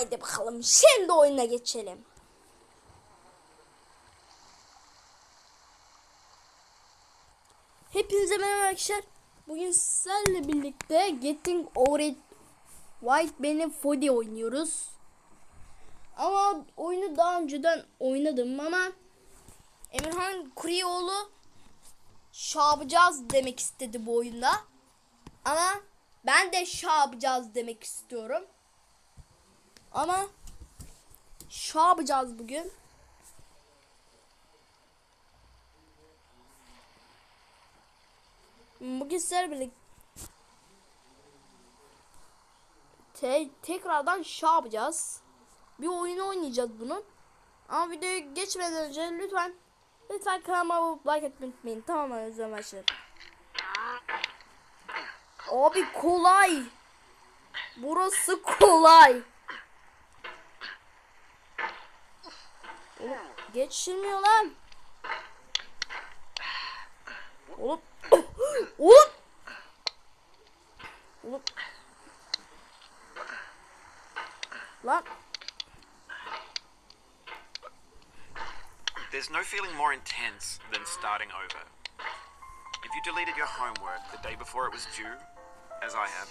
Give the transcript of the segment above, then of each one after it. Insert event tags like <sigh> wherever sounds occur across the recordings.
Haydi bakalım şimdi oyuna geçelim. Hepinize merhaba arkadaşlar. Bugün sizlerle birlikte Getting Over It White benim Fodi oynuyoruz. Ama oyunu daha önceden oynadım ama Emirhan Kurioğlu yapacağız demek istedi bu oyunda. Ama ben de yapacağız demek istiyorum. Ama şey yapacağız bugün. Bugün sizlerle birlikte te- tekrardan şey yapacağız. Bir oyunu oynayacağız bunun. Ama videoya geçmeden önce lütfen lütfen kanalıma like etmeyi unutmayın. Tamam özlem başlar. Abi kolay. Burası kolay. Geçilmiyor lan. Oğlum. <coughs> Oğlum. Oğlum. Lan. There's no feeling more intense than starting over. If you deleted your homework the day before it was due, as I have,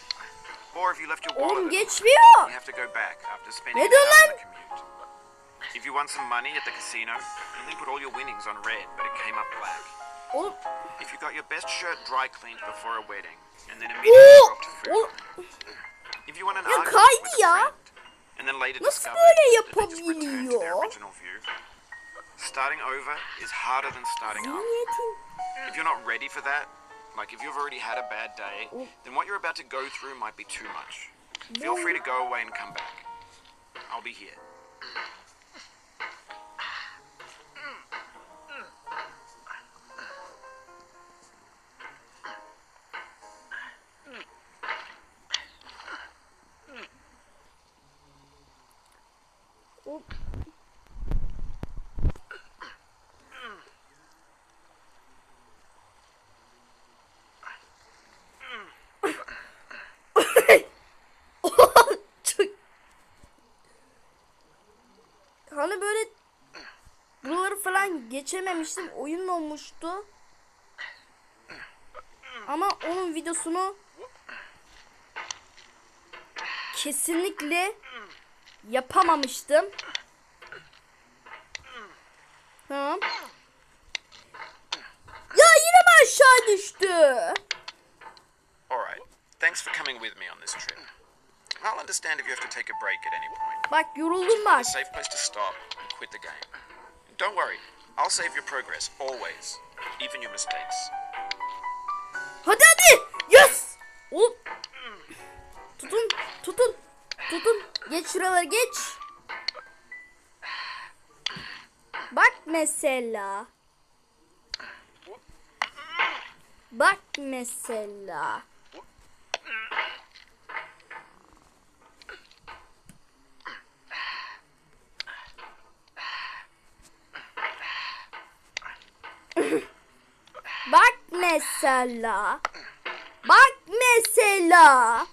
or if you left your wallet, Oğlum at home, geçmiyor. you have to go back after spending an hour on the commute. If you won some money at the casino, you only put all your winnings on red, but it came up black. Oğlum. If you got your best shirt dry cleaned before a wedding, and then immediately Oo. dropped to food. Oğlum. If you won an argument with a friend, and then later discovered that they just returned to their original view. Starting over is harder than starting up. If you're not ready for that, like if you've already had a bad day, then what you're about to go through might be too much. Feel free to go away and come back. I'll be here. Çok- <laughs> Hani böyle buraları falan geçememiştim. Oyun olmuştu. Ama onun videosunu kesinlikle yapamamıştım. Tamam. Ya yine mi aşağı düştü? Alright, thanks for coming with me on this trip. I'll understand if you have to take a break at any point. Bak yoruldum bak. A safe place to stop and quit the game. Don't worry, I'll save your progress, always. Even your mistakes. Hadi hadi. Yes. Oğlum. Tutun. Tutun. Tutun. Geç şuraları geç. Bak mesela. Bak mesela. Bak mesela. Bak mesela.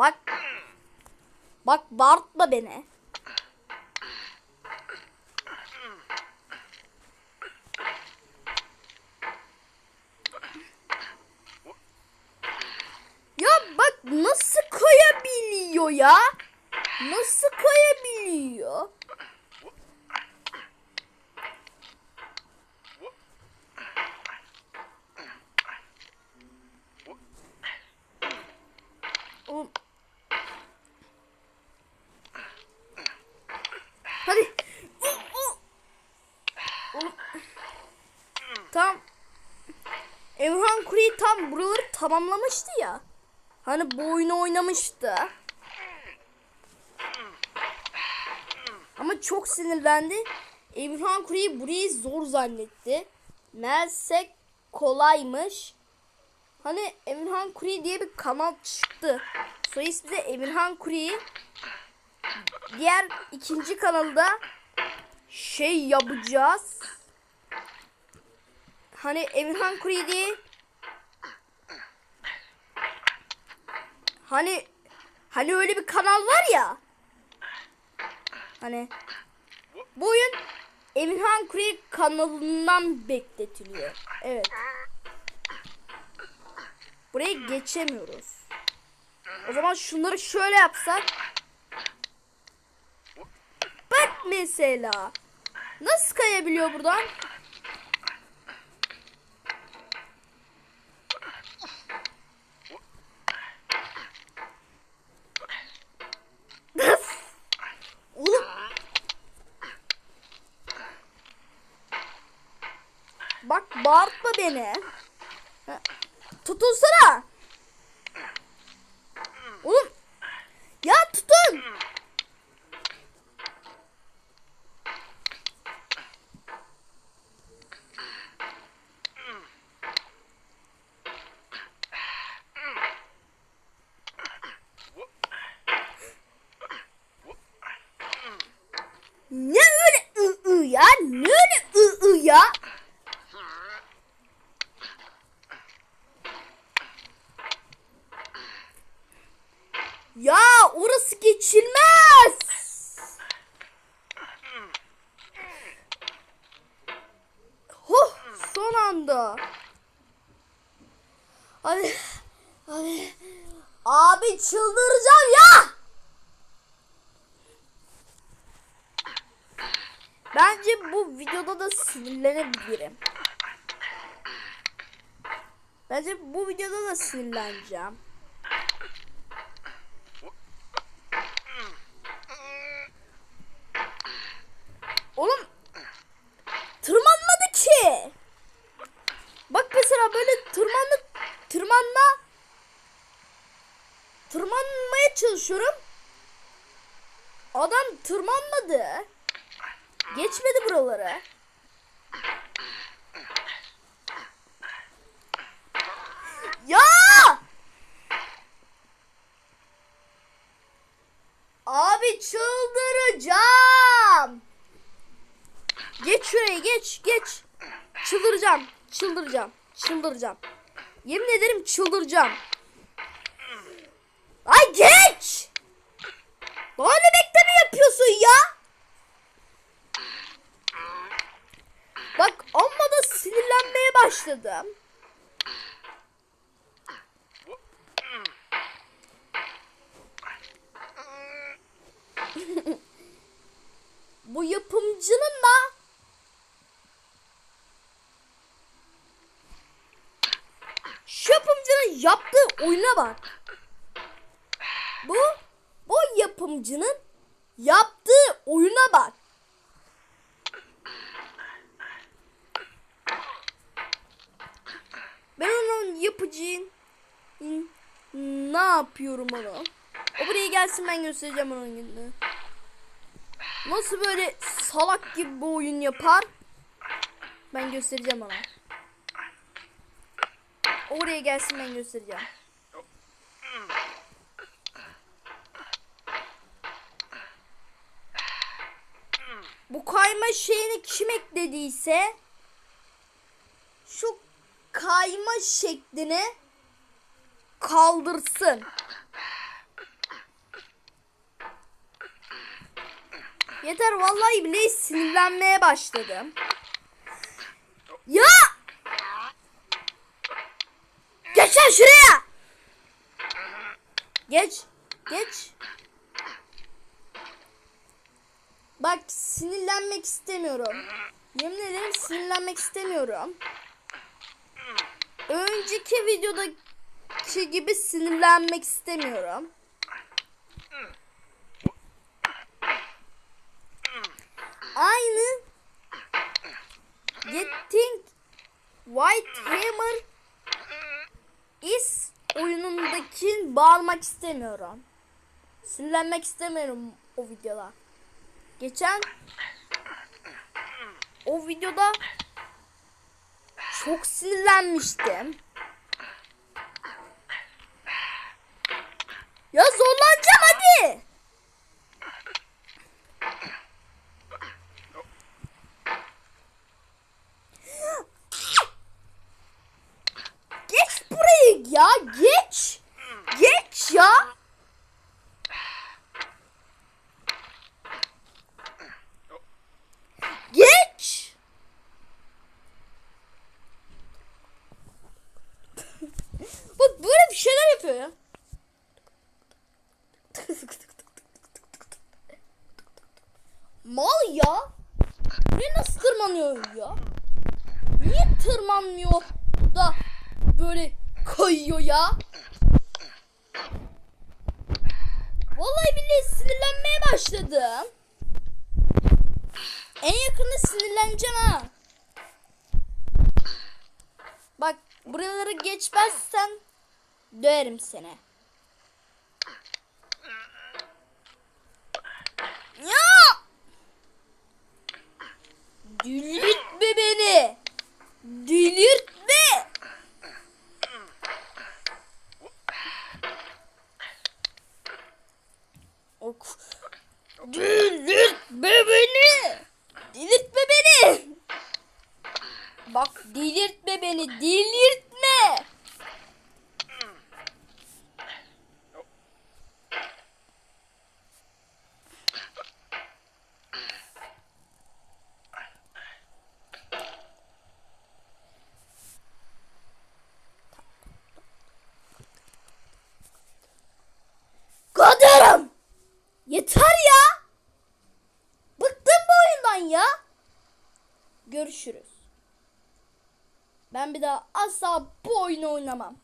Bak. Bak bağırtma beni. Ya bak nasıl koyabiliyor ya? Nasıl koyabiliyor? Oğlum. Hadi. Oğlum. Tam. Emrah Kuri tam buraları tamamlamıştı ya. Hani bu oyunu oynamıştı. Ama çok sinirlendi. Emirhan Kuri'yi burayı zor zannetti. Meğerse kolaymış. Hani Emirhan Kuri diye bir kanal çıktı. Soy ismi de Emirhan Kuri. Diğer ikinci kanalda şey yapacağız. Hani Emirhan Kuri diye Hani hani öyle bir kanal var ya. Hani bu oyun Emirhan Kurey kanalından bekletiliyor. Evet. Buraya geçemiyoruz. O zaman şunları şöyle yapsak. Mesela. Nasıl kayabiliyor buradan? <laughs> Bak bağırtma beni. Ha, Tutunsana. Oğlum. Ya tutun. Ne öyle ı ı ya? Ne öyle ı ı ya? Ya orası geçilmez. Huh, son anda. Hadi. Hadi. Abi çıldıracağım ya. Bence bu videoda da sinirlenebilirim. Bence bu videoda da sinirleneceğim. Oğlum tırmanmadı ki. Bak mesela böyle tırmanma tırmanma tırmanmaya çalışıyorum. Adam tırmanmadı. Geçmedi buraları. Ya! Abi çıldıracağım. Geç şuraya geç geç. Çıldıracağım. Çıldıracağım. Çıldıracağım. Yemin ederim çıldıracağım. Geç. Daha ne bekleme yapıyorsun ya? Bak amma da sinirlenmeye başladım. <laughs> Bu yapımcının da şu yapımcının yaptığı oyuna bak. Bu bu yapımcının yaptığı oyuna bak. Ben onun yapıcıyım. Ne yapıyorum ona? O buraya gelsin ben göstereceğim onun gününü. Nasıl böyle salak gibi bir oyun yapar? Ben göstereceğim ona. O buraya gelsin ben göstereceğim. Bu kayma şeyini kim eklediyse şu kayma şeklini kaldırsın. Yeter vallahi bile sinirlenmeye başladım. Ya! Geç lan şuraya! Geç. Geç. Bak sinirlenmek istemiyorum. Yemin ederim sinirlenmek istemiyorum. Önceki videodaki gibi sinirlenmek istemiyorum. Aynı Getting White Hammer is oyunundaki bağırmak istemiyorum. Sinirlenmek istemiyorum o videoda. Geçen o videoda çok sinirlenmiştim. Ya zorlanacağım hadi. Geç burayı ya geç. Geç ya. Tırmanıyor ya? Niye tırmanmıyor da böyle kayıyor ya? Vallahi billahi sinirlenmeye başladım. En yakında sinirleneceğim ha. Bak buraları geçmezsen döverim seni. Ya! Delirtme beni. Delirtme. Ok. Delirtme beni. Delirtme beni. Bak delirtme beni. Delirtme. Kaderim. Yeter ya. Bıktım bu oyundan ya. Görüşürüz. Ben bir daha asla bu oyunu oynamam.